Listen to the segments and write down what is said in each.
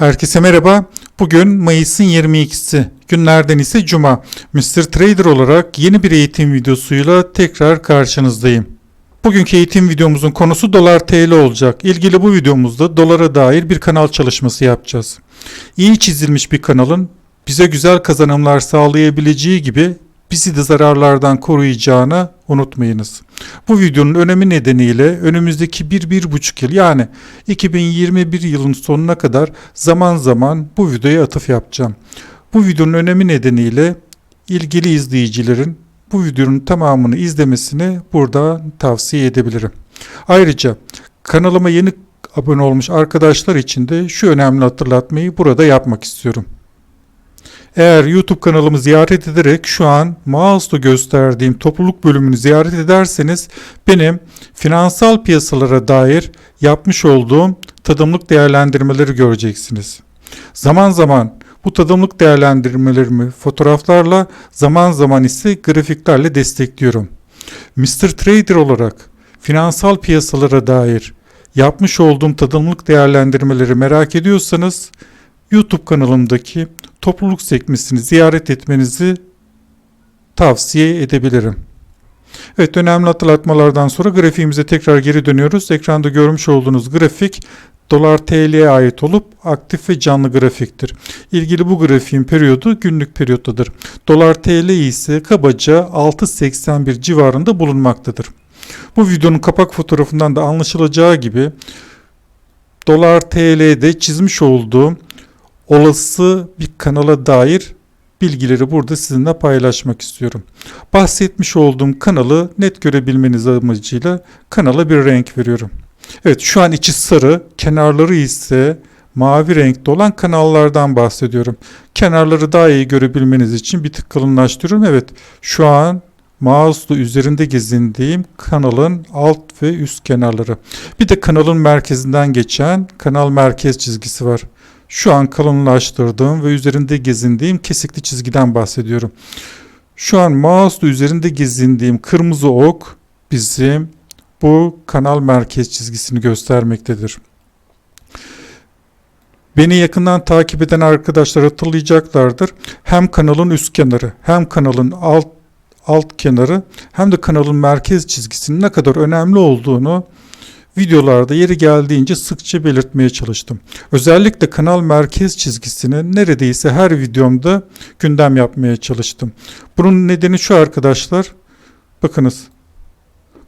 Herkese merhaba. Bugün Mayıs'ın 22'si. Günlerden ise Cuma. Mr. Trader olarak yeni bir eğitim videosuyla tekrar karşınızdayım. Bugünkü eğitim videomuzun konusu dolar TL olacak. İlgili bu videomuzda dolara dair bir kanal çalışması yapacağız. İyi çizilmiş bir kanalın bize güzel kazanımlar sağlayabileceği gibi bizi de zararlardan koruyacağını unutmayınız. Bu videonun önemi nedeniyle önümüzdeki 1-1,5 yıl yani 2021 yılın sonuna kadar zaman zaman bu videoya atıf yapacağım. Bu videonun önemi nedeniyle ilgili izleyicilerin bu videonun tamamını izlemesini burada tavsiye edebilirim. Ayrıca kanalıma yeni abone olmuş arkadaşlar için de şu önemli hatırlatmayı burada yapmak istiyorum. Eğer YouTube kanalımı ziyaret ederek şu an mouse'da gösterdiğim topluluk bölümünü ziyaret ederseniz benim finansal piyasalara dair yapmış olduğum tadımlık değerlendirmeleri göreceksiniz. Zaman zaman bu tadımlık değerlendirmelerimi fotoğraflarla zaman zaman ise grafiklerle destekliyorum. Mr. Trader olarak finansal piyasalara dair yapmış olduğum tadımlık değerlendirmeleri merak ediyorsanız YouTube kanalımdaki topluluk sekmesini ziyaret etmenizi tavsiye edebilirim. Evet önemli hatırlatmalardan sonra grafiğimize tekrar geri dönüyoruz. Ekranda görmüş olduğunuz grafik dolar TL'ye ait olup aktif ve canlı grafiktir. İlgili bu grafiğin periyodu günlük periyottadır. Dolar TL ise kabaca 6.81 civarında bulunmaktadır. Bu videonun kapak fotoğrafından da anlaşılacağı gibi dolar TL'de çizmiş olduğum olası bir kanala dair bilgileri burada sizinle paylaşmak istiyorum. Bahsetmiş olduğum kanalı net görebilmeniz amacıyla kanala bir renk veriyorum. Evet şu an içi sarı, kenarları ise mavi renkte olan kanallardan bahsediyorum. Kenarları daha iyi görebilmeniz için bir tık kalınlaştırıyorum. Evet şu an mouse'la üzerinde gezindiğim kanalın alt ve üst kenarları. Bir de kanalın merkezinden geçen kanal merkez çizgisi var. Şu an kalınlaştırdığım ve üzerinde gezindiğim kesikli çizgiden bahsediyorum. Şu an mouse'la üzerinde gezindiğim kırmızı ok bizim bu kanal merkez çizgisini göstermektedir. Beni yakından takip eden arkadaşlar hatırlayacaklardır. Hem kanalın üst kenarı hem kanalın alt alt kenarı hem de kanalın merkez çizgisinin ne kadar önemli olduğunu videolarda yeri geldiğince sıkça belirtmeye çalıştım. Özellikle kanal merkez çizgisini neredeyse her videomda gündem yapmaya çalıştım. Bunun nedeni şu arkadaşlar. Bakınız.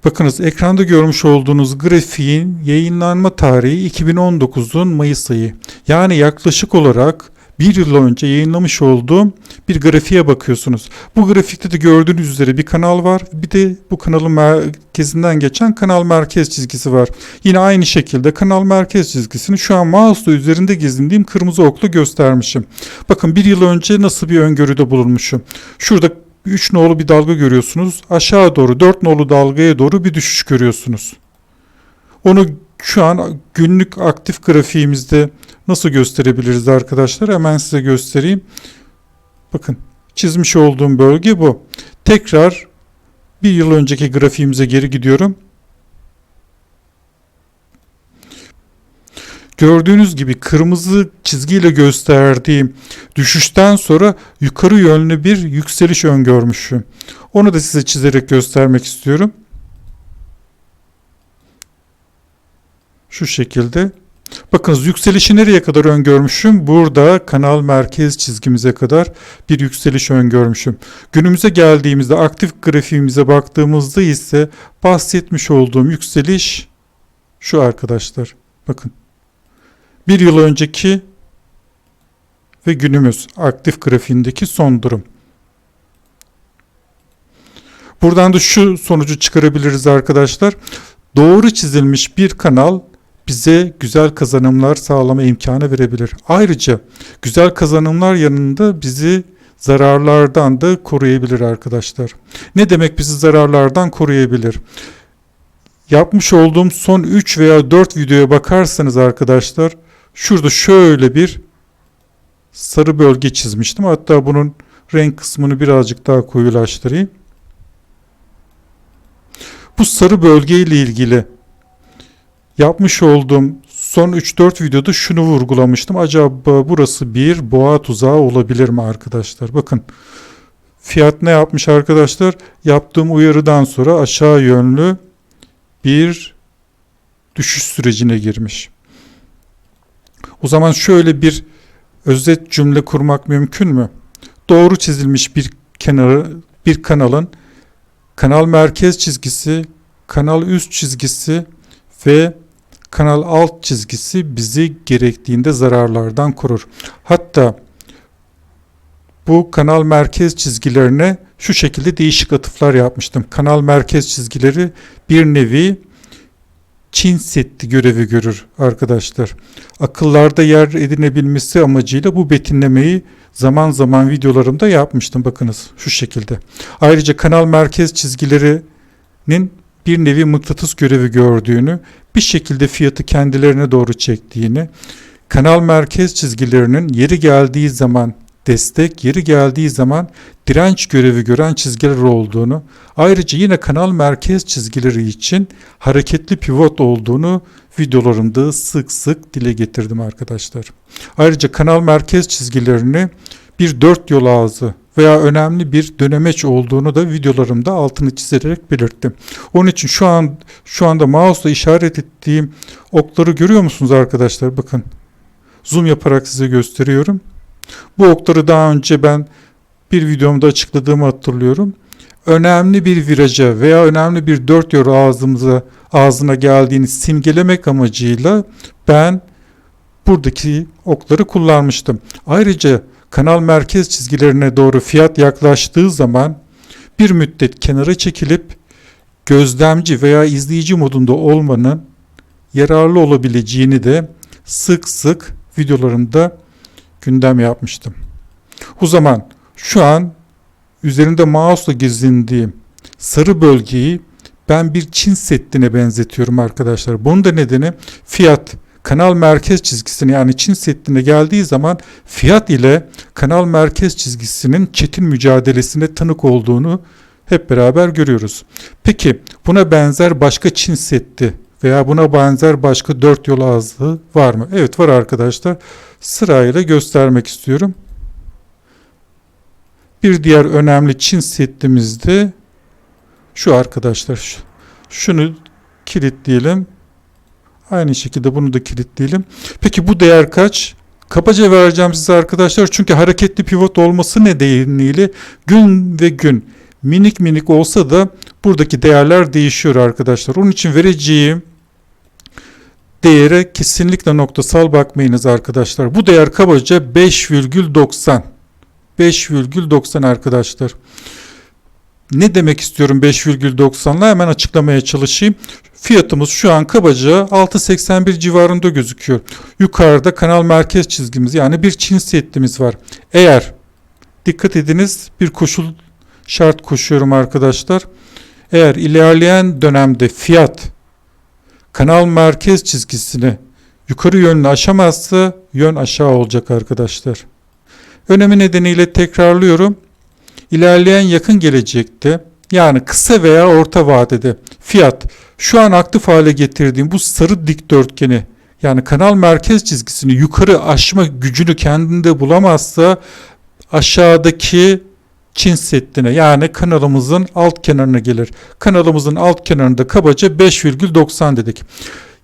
Bakınız ekranda görmüş olduğunuz grafiğin yayınlanma tarihi 2019'un Mayıs ayı. Yani yaklaşık olarak bir yıl önce yayınlamış olduğum bir grafiğe bakıyorsunuz. Bu grafikte de gördüğünüz üzere bir kanal var. Bir de bu kanalın merkezinden geçen kanal merkez çizgisi var. Yine aynı şekilde kanal merkez çizgisini şu an mouse'la üzerinde gezindiğim kırmızı okla göstermişim. Bakın bir yıl önce nasıl bir öngörüde bulunmuşum. Şurada 3 nolu bir dalga görüyorsunuz. Aşağı doğru 4 nolu dalgaya doğru bir düşüş görüyorsunuz. Onu şu an günlük aktif grafiğimizde nasıl gösterebiliriz arkadaşlar? Hemen size göstereyim. Bakın çizmiş olduğum bölge bu. Tekrar bir yıl önceki grafiğimize geri gidiyorum. Gördüğünüz gibi kırmızı çizgiyle gösterdiğim düşüşten sonra yukarı yönlü bir yükseliş öngörmüşüm. Onu da size çizerek göstermek istiyorum. Şu şekilde. Bakınız yükselişi nereye kadar öngörmüşüm? Burada kanal merkez çizgimize kadar bir yükseliş öngörmüşüm. Günümüze geldiğimizde aktif grafiğimize baktığımızda ise bahsetmiş olduğum yükseliş şu arkadaşlar. Bakın. Bir yıl önceki ve günümüz aktif grafiğindeki son durum. Buradan da şu sonucu çıkarabiliriz arkadaşlar. Doğru çizilmiş bir kanal bize güzel kazanımlar sağlama imkanı verebilir. Ayrıca güzel kazanımlar yanında bizi zararlardan da koruyabilir arkadaşlar. Ne demek bizi zararlardan koruyabilir? Yapmış olduğum son 3 veya 4 videoya bakarsanız arkadaşlar şurada şöyle bir sarı bölge çizmiştim. Hatta bunun renk kısmını birazcık daha koyulaştırayım. Bu sarı bölge ile ilgili yapmış olduğum son 3-4 videoda şunu vurgulamıştım. Acaba burası bir boğa tuzağı olabilir mi arkadaşlar? Bakın fiyat ne yapmış arkadaşlar? Yaptığım uyarıdan sonra aşağı yönlü bir düşüş sürecine girmiş. O zaman şöyle bir özet cümle kurmak mümkün mü? Doğru çizilmiş bir kenarı bir kanalın kanal merkez çizgisi, kanal üst çizgisi ve kanal alt çizgisi bizi gerektiğinde zararlardan korur. Hatta bu kanal merkez çizgilerine şu şekilde değişik atıflar yapmıştım. Kanal merkez çizgileri bir nevi Çin Seddi görevi görür arkadaşlar. Akıllarda yer edinebilmesi amacıyla bu betimlemeyi zaman zaman videolarımda yapmıştım. Bakınız şu şekilde. Ayrıca kanal merkez çizgilerinin bir nevi mıknatıs görevi gördüğünü, bir şekilde fiyatı kendilerine doğru çektiğini, kanal merkez çizgilerinin yeri geldiği zaman destek, yeri geldiği zaman direnç görevi gören çizgiler olduğunu, ayrıca yine kanal merkez çizgileri için hareketli pivot olduğunu videolarımda sık sık dile getirdim arkadaşlar. Ayrıca kanal merkez çizgilerini bir dört yol ağzı veya önemli bir dönemeç olduğunu da videolarımda altını çizerek belirttim. Onun için şu an şu anda mouse'la işaret ettiğim okları görüyor musunuz arkadaşlar? Bakın. Zoom yaparak size gösteriyorum. Bu okları daha önce ben bir videomda açıkladığımı hatırlıyorum. Önemli bir viraja veya önemli bir dört yol ağzımıza ağzına geldiğini simgelemek amacıyla ben buradaki okları kullanmıştım. Ayrıca kanal merkez çizgilerine doğru fiyat yaklaştığı zaman bir müddet kenara çekilip gözlemci veya izleyici modunda olmanın yararlı olabileceğini de sık sık videolarımda gündem yapmıştım. O zaman şu an üzerinde mouse'la gezindiğim sarı bölgeyi ben bir Çin Seddi'ne benzetiyorum arkadaşlar. Bunun da nedeni fiyat kanal merkez çizgisine yani Çin Seddi'ne geldiği zaman fiyat ile kanal merkez çizgisinin çetin mücadelesine tanık olduğunu hep beraber görüyoruz. Peki buna benzer başka Çin Seddi veya buna benzer başka dört yol ağzı var mı? Evet var arkadaşlar. Sırayla göstermek istiyorum. Bir diğer önemli Çin Seddimiz de şu arkadaşlar. Şunu kilitleyelim. Aynı şekilde bunu da kilitleyelim. Peki bu değer kaç? Kabaca vereceğim size arkadaşlar çünkü hareketli pivot olması nedeniyle gün ve gün minik minik olsa da buradaki değerler değişiyor arkadaşlar. Onun için vereceğim değere kesinlikle noktasal bakmayınız arkadaşlar. Bu değer kabaca 5,90. 5,90 arkadaşlar. Ne demek istiyorum 5,90'la hemen açıklamaya çalışayım. Fiyatımız şu an kabaca 6.81 civarında gözüküyor. Yukarıda kanal merkez çizgimiz yani bir Çin settimiz var. Eğer dikkat ediniz bir koşul şart koşuyorum arkadaşlar. Eğer ilerleyen dönemde fiyat kanal merkez çizgisini yukarı yönlü aşamazsa yön aşağı olacak arkadaşlar. Önemi nedeniyle tekrarlıyorum. İlerleyen yakın gelecekte yani kısa veya orta vadede fiyat şu an aktif hale getirdiğim bu sarı dikdörtgeni yani kanal merkez çizgisini yukarı aşma gücünü kendinde bulamazsa aşağıdaki Çin Seddi'ne yani kanalımızın alt kenarına gelir. Kanalımızın alt kenarında kabaca 5,90 dedik.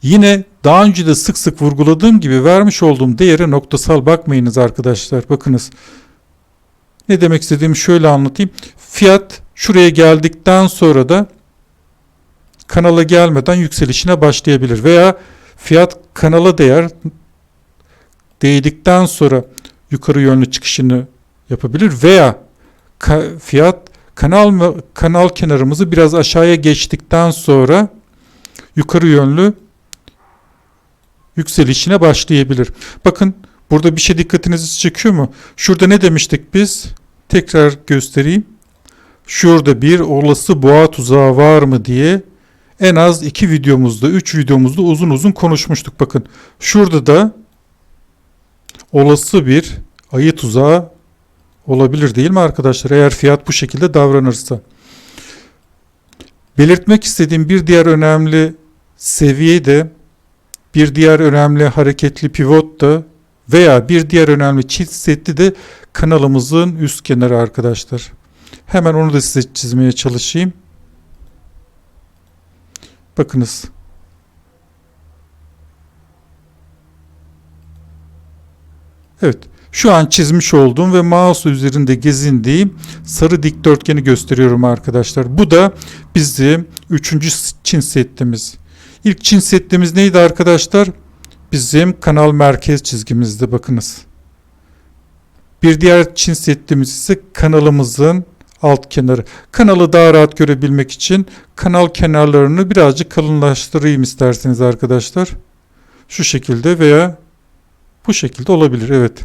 Yine daha önce de sık sık vurguladığım gibi vermiş olduğum değere noktasal bakmayınız arkadaşlar. Bakınız ne demek istediğimi şöyle anlatayım. Fiyat şuraya geldikten sonra da kanala gelmeden yükselişine başlayabilir. Veya fiyat kanala değer değdikten sonra yukarı yönlü çıkışını yapabilir. Veya ka- fiyat kanal kanal kenarımızı biraz aşağıya geçtikten sonra yukarı yönlü yükselişine başlayabilir. Bakın burada bir şey dikkatinizi çekiyor mu? Şurada ne demiştik biz? Tekrar göstereyim. Şurada bir olası boğa tuzağı var mı diye en az iki videomuzda, üç videomuzda uzun uzun konuşmuştuk. Bakın şurada da olası bir ayı tuzağı olabilir değil mi arkadaşlar? Eğer fiyat bu şekilde davranırsa. Belirtmek istediğim bir diğer önemli seviye de Bir diğer önemli hareketli pivot da veya bir diğer önemli çift setli de kanalımızın üst kenarı arkadaşlar. Hemen onu da size çizmeye çalışayım. Bakınız. Evet. Şu an çizmiş olduğum ve mouse üzerinde gezindiğim sarı dikdörtgeni gösteriyorum arkadaşlar. Bu da bizim üçüncü Çin setimiz. İlk Çin setimiz neydi arkadaşlar? Bizim kanal merkez çizgimizde bakınız. Bir diğer Çin setimiz ise kanalımızın alt kenarı. Kanalı daha rahat görebilmek için kanal kenarlarını birazcık kalınlaştırayım isterseniz arkadaşlar. Şu şekilde veya bu şekilde olabilir evet.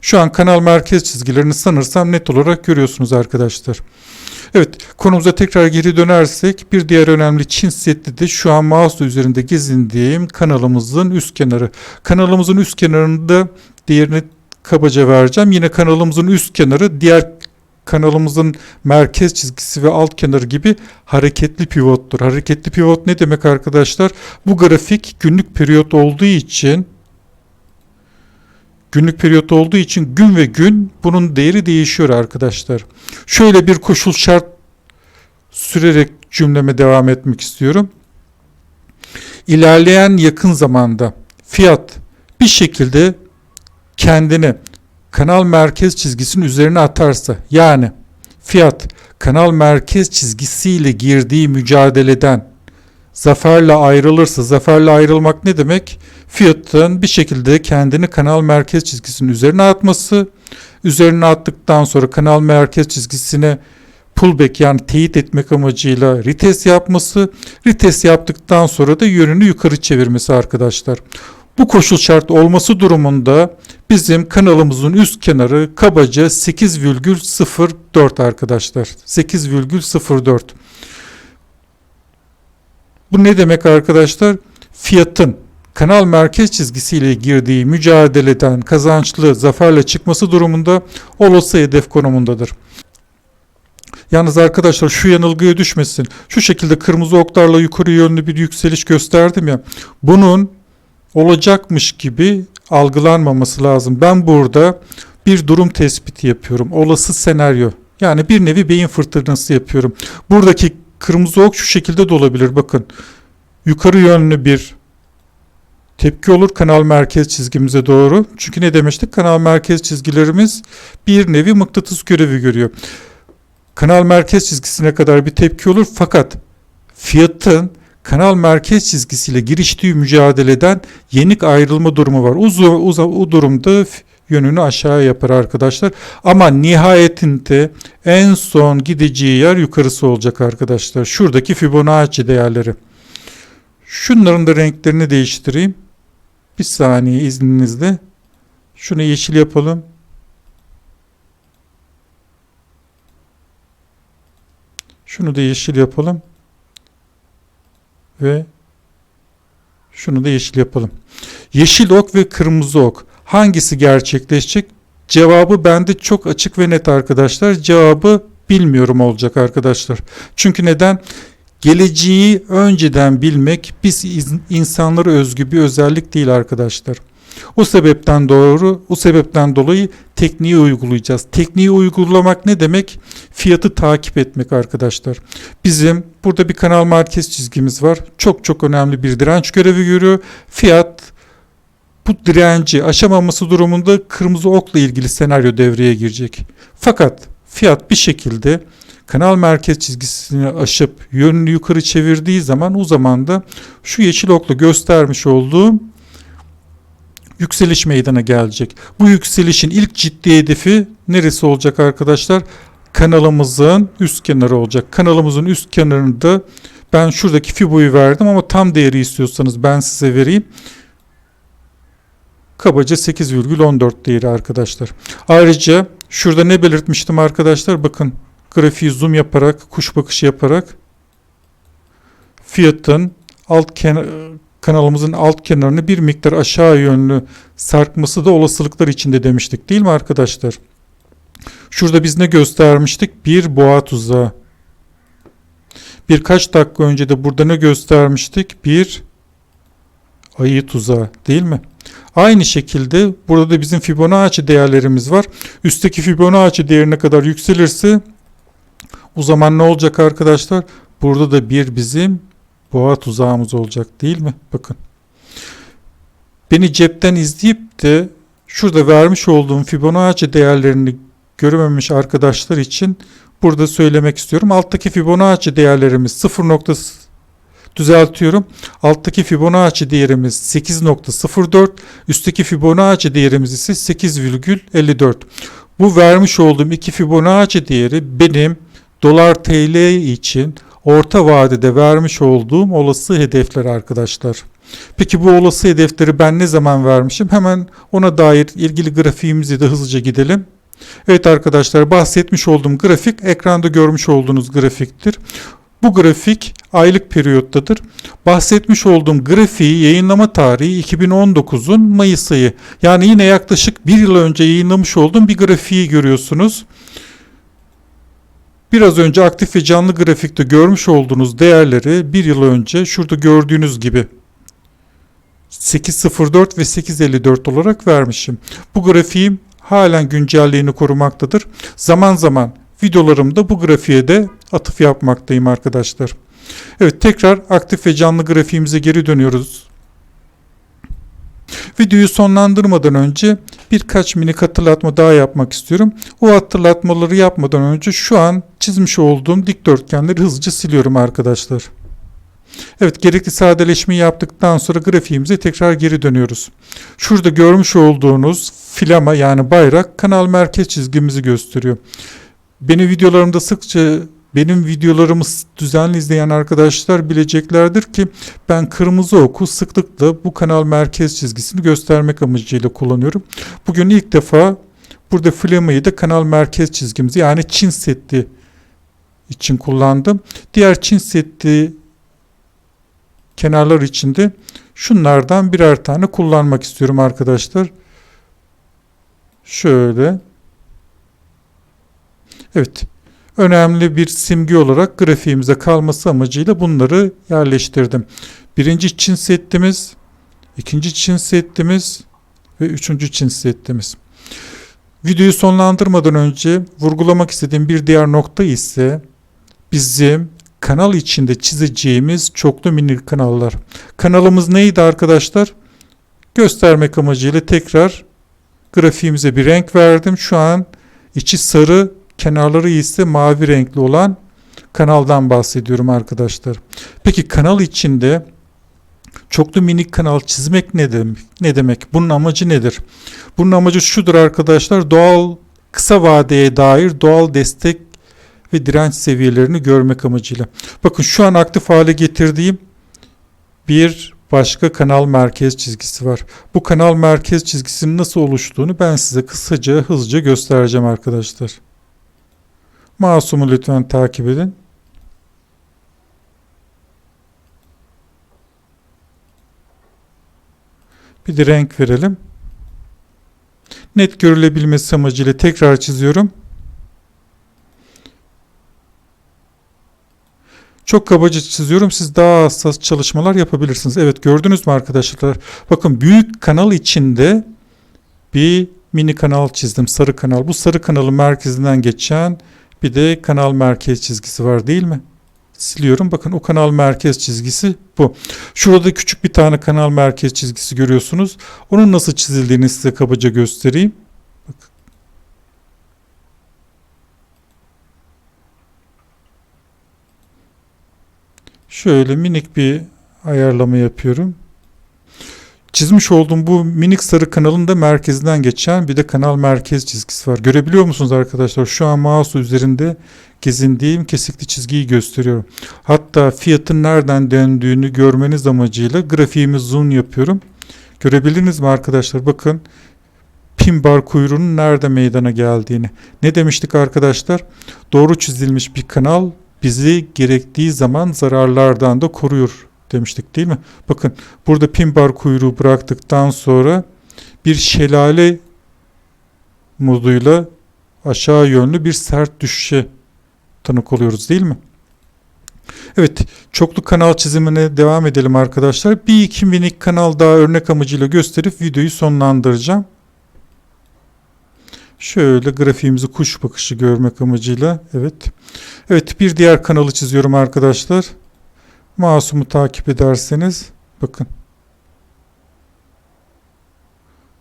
Şu an kanal merkez çizgilerini sanırsam net olarak görüyorsunuz arkadaşlar. Evet konumuza tekrar geri dönersek bir diğer önemli Çin setli de şu an mouse üzerinde gezindiğim kanalımızın üst kenarı. Kanalımızın üst kenarında diğerini kabaca vereceğim. Yine kanalımızın üst kenarı diğer kanalımızın merkez çizgisi ve alt kenarı gibi hareketli pivottur. Hareketli pivot ne demek arkadaşlar? Bu grafik günlük periyot olduğu için günlük periyot olduğu için gün ve gün bunun değeri değişiyor arkadaşlar. Şöyle bir koşul şart sürerek cümleme devam etmek istiyorum. İlerleyen yakın zamanda fiyat bir şekilde kendini kanal merkez çizgisinin üzerine atarsa yani fiyat kanal merkez çizgisiyle girdiği mücadeleden zaferle ayrılırsa zaferle ayrılmak ne demek? Fiyatın bir şekilde kendini kanal merkez çizgisinin üzerine atması, üzerine attıktan sonra kanal merkez çizgisine pullback yani teyit etmek amacıyla retest yapması, retest yaptıktan sonra da yönünü yukarı çevirmesi arkadaşlar. Bu koşul şart olması durumunda bizim kanalımızın üst kenarı kabaca 8,04 arkadaşlar. 8,04. Bu ne demek arkadaşlar? Fiyatın kanal merkez çizgisiyle girdiği mücadeleden kazançlı zaferle çıkması durumunda olası hedef konumundadır. Yalnız arkadaşlar şu yanılgıya düşmesin. Şu şekilde kırmızı oklarla yukarı yönlü bir yükseliş gösterdim ya. Bunun olacakmış gibi algılanmaması lazım. Ben burada bir durum tespiti yapıyorum. Olası senaryo. Yani bir nevi beyin fırtınası yapıyorum. Buradaki kırmızı ok şu şekilde de olabilir. Bakın. Yukarı yönlü bir tepki olur kanal merkez çizgimize doğru. Çünkü ne demiştik? Kanal merkez çizgilerimiz bir nevi mıknatıs görevi görüyor. Kanal merkez çizgisine kadar bir tepki olur fakat fiyatın kanal merkez çizgisiyle giriştiği mücadeleden yenik ayrılma durumu var. O, o, o durumda yönünü aşağı yapar arkadaşlar. Ama nihayetinde en son gideceği yer yukarısı olacak arkadaşlar. Şuradaki Fibonacci değerleri. Şunların da renklerini değiştireyim. Bir saniye izninizle. Şunu yeşil yapalım. Şunu da yeşil yapalım. Ve şunu da yeşil yapalım. Yeşil ok ve kırmızı ok. Hangisi gerçekleşecek? Cevabı bende çok açık ve net arkadaşlar. Cevabı bilmiyorum olacak arkadaşlar. Çünkü neden? Geleceği önceden bilmek biz insanlara özgü bir özellik değil arkadaşlar. O sebepten doğru, o sebepten dolayı tekniği uygulayacağız. Tekniği uygulamak ne demek? Fiyatı takip etmek arkadaşlar. Bizim burada bir kanal merkez çizgimiz var. Çok çok önemli bir direnç görevi görüyor. Fiyat bu direnci aşamaması durumunda kırmızı okla ilgili senaryo devreye girecek. Fakat fiyat bir şekilde kanal merkez çizgisini aşıp yönünü yukarı çevirdiği zaman o zaman da şu yeşil okla göstermiş olduğum yükseliş meydana gelecek. Bu yükselişin ilk ciddi hedefi neresi olacak arkadaşlar? Kanalımızın üst kenarı olacak. Kanalımızın üst kenarında ben şuradaki Fibo'yu verdim ama tam değeri istiyorsanız ben size vereyim. Kabaca 8,14 değeri arkadaşlar. Ayrıca şurada ne belirtmiştim arkadaşlar? Bakın grafiği zoom yaparak, kuş bakışı yaparak fiyatın alt kanalımızın alt kenarını bir miktar aşağı yönlü sarkması da olasılıklar içinde demiştik değil mi arkadaşlar? Şurada biz ne göstermiştik? Bir boğa tuzağı. Birkaç dakika önce de burada ne göstermiştik? Bir ayı tuzağı değil mi? Aynı şekilde burada da bizim Fibonacci değerlerimiz var. Üstteki Fibonacci değerine kadar yükselirse o zaman ne olacak arkadaşlar? Burada da bir bizim boğa tuzağımız olacak değil mi? Bakın. Beni cepten izleyip de şurada vermiş olduğum Fibonacci değerlerini görememiş arkadaşlar için burada söylemek istiyorum. Alttaki Fibonacci değerlerimiz 0. düzeltiyorum. Alttaki Fibonacci değerimiz 8.04, üstteki Fibonacci değerimiz ise 8,54. Bu vermiş olduğum iki Fibonacci değeri benim dolar TL için orta vadede vermiş olduğum olası hedefler arkadaşlar. Peki bu olası hedefleri ben ne zaman vermişim? Hemen ona dair ilgili grafiğimizi de hızlıca gidelim. Evet arkadaşlar bahsetmiş olduğum grafik ekranda görmüş olduğunuz grafiktir. Bu grafik aylık periyottadır. Bahsetmiş olduğum grafiği yayınlama tarihi 2019'un Mayıs ayı. Yani yine yaklaşık bir yıl önce yayınlamış olduğum bir grafiği görüyorsunuz. Biraz önce aktif ve canlı grafikte görmüş olduğunuz değerleri bir yıl önce şurada gördüğünüz gibi 8.04 ve 8.54 olarak vermişim. Bu grafiğim halen güncelliğini korumaktadır. Zaman zaman videolarımda bu grafiğe de atıf yapmaktayım arkadaşlar. Evet tekrar aktif ve canlı grafiğimize geri dönüyoruz. Videoyu sonlandırmadan önce birkaç minik hatırlatma daha yapmak istiyorum. O hatırlatmaları yapmadan önce şu an çizmiş olduğum dikdörtgenleri hızlıca siliyorum arkadaşlar. Evet gerekli sadeleşmeyi yaptıktan sonra grafiğimize tekrar geri dönüyoruz. Şurada görmüş olduğunuz filama yani bayrak kanal merkez çizgimizi gösteriyor. Beni videolarımda sıkça benim videolarımı düzenli izleyen arkadaşlar bileceklerdir ki ben kırmızı oku sıklıkla bu kanal merkez çizgisini göstermek amacıyla kullanıyorum. Bugün ilk defa burada flamayı da kanal merkez çizgimizi yani Çin Seddi için kullandım. Diğer Çin Seddi kenarlar içinde şunlardan birer tane kullanmak istiyorum arkadaşlar. Şöyle. Evet. Önemli bir simge olarak grafiğimize kalması amacıyla bunları yerleştirdim. Birinci Çin settimiz, ikinci Çin settimiz ve üçüncü Çin settimiz. Videoyu sonlandırmadan önce vurgulamak istediğim bir diğer nokta ise bizim kanal içinde çizeceğimiz çoklu mini kanallar. Kanalımız neydi arkadaşlar? Göstermek amacıyla tekrar grafiğimize bir renk verdim. Şu an içi sarı, kenarları ise mavi renkli olan kanaldan bahsediyorum arkadaşlar. Peki kanal içinde çoklu minik kanal çizmek ne demek? Ne demek? Bunun amacı nedir? Bunun amacı şudur arkadaşlar. Doğal kısa vadeye dair doğal destek ve direnç seviyelerini görmek amacıyla. Bakın şu an aktif hale getirdiğim bir başka kanal merkez çizgisi var. Bu kanal merkez çizgisinin nasıl oluştuğunu ben size kısaca hızlıca göstereceğim arkadaşlar. Masumu lütfen takip edin. Bir de renk verelim. Net görülebilmesi amacıyla tekrar çiziyorum. Çok kabaca çiziyorum. Siz daha hassas çalışmalar yapabilirsiniz. Evet gördünüz mü arkadaşlar? Bakın büyük kanal içinde bir mini kanal çizdim. Sarı kanal. Bu sarı kanalın merkezinden geçen bir de kanal merkez çizgisi var değil mi? Siliyorum. Bakın o kanal merkez çizgisi bu. Şurada küçük bir tane kanal merkez çizgisi görüyorsunuz. Onun nasıl çizildiğini size kabaca göstereyim. Şöyle minik bir ayarlama yapıyorum. Çizmiş olduğum bu minik sarı kanalın da merkezinden geçen bir de kanal merkez çizgisi var. Görebiliyor musunuz arkadaşlar? Şu an mouse üzerinde gezindiğim kesikli çizgiyi gösteriyorum. Hatta fiyatın nereden döndüğünü görmeniz amacıyla grafiğimi zoom yapıyorum. Görebildiniz mi arkadaşlar? Bakın pin bar kuyruğunun nerede meydana geldiğini. Ne demiştik arkadaşlar? Doğru çizilmiş bir kanal bizi gerektiği zaman zararlardan da koruyor demiştik değil mi? Bakın burada pin bar kuyruğu bıraktıktan sonra bir şelale moduyla aşağı yönlü bir sert düşüşe tanık oluyoruz değil mi? Evet çoklu kanal çizimine devam edelim arkadaşlar. Bir iki minik kanal daha örnek amacıyla gösterip videoyu sonlandıracağım. Şöyle grafiğimizi kuş bakışı görmek amacıyla. Evet. Evet bir diğer kanalı çiziyorum arkadaşlar. Masumu takip ederseniz bakın.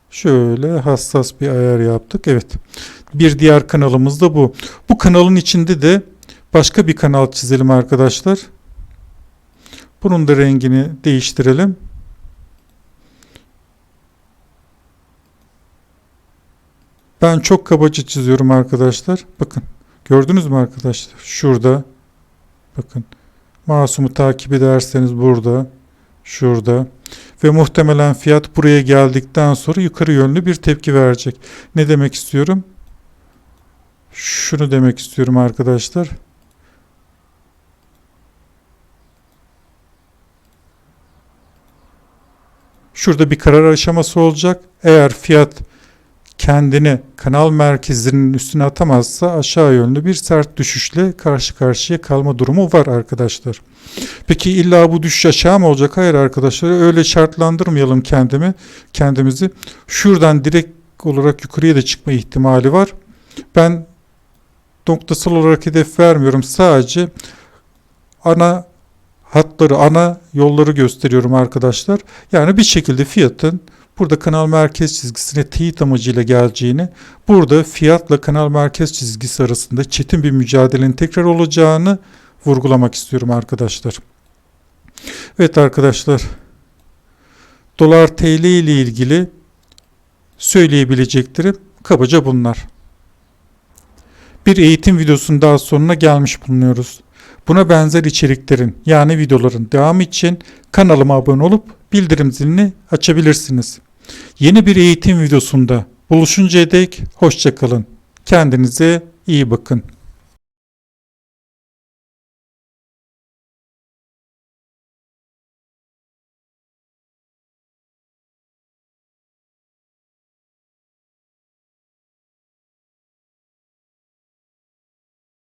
Şöyle hassas bir ayar yaptık. Evet. Bir diğer kanalımız da bu. Bu kanalın içinde de başka bir kanal çizelim arkadaşlar. Bunun da rengini değiştirelim. Ben çok kabaca çiziyorum arkadaşlar. Bakın. Gördünüz mü arkadaşlar? Şurada. Bakın. Masumu takip ederseniz burada. Şurada. Ve muhtemelen fiyat buraya geldikten sonra yukarı yönlü bir tepki verecek. Ne demek istiyorum? Şunu demek istiyorum arkadaşlar. Şurada bir karar aşaması olacak. Eğer fiyat kendini kanal merkezinin üstüne atamazsa aşağı yönlü bir sert düşüşle karşı karşıya kalma durumu var arkadaşlar. Peki illa bu düşüş aşağı mı olacak? Hayır arkadaşlar öyle şartlandırmayalım kendimi, kendimizi. Şuradan direkt olarak yukarıya da çıkma ihtimali var. Ben noktasal olarak hedef vermiyorum. Sadece ana hatları, ana yolları gösteriyorum arkadaşlar. Yani bir şekilde fiyatın burada kanal merkez çizgisine teyit amacıyla geleceğini, burada fiyatla kanal merkez çizgisi arasında çetin bir mücadelenin tekrar olacağını vurgulamak istiyorum arkadaşlar. Evet arkadaşlar, dolar TL ile ilgili söyleyebileceklerim kabaca bunlar. Bir eğitim videosunun daha sonuna gelmiş bulunuyoruz. Buna benzer içeriklerin yani videoların devamı için kanalıma abone olup bildirim zilini açabilirsiniz. Yeni bir eğitim videosunda buluşuncaya dek hoşçakalın. Kendinize iyi bakın.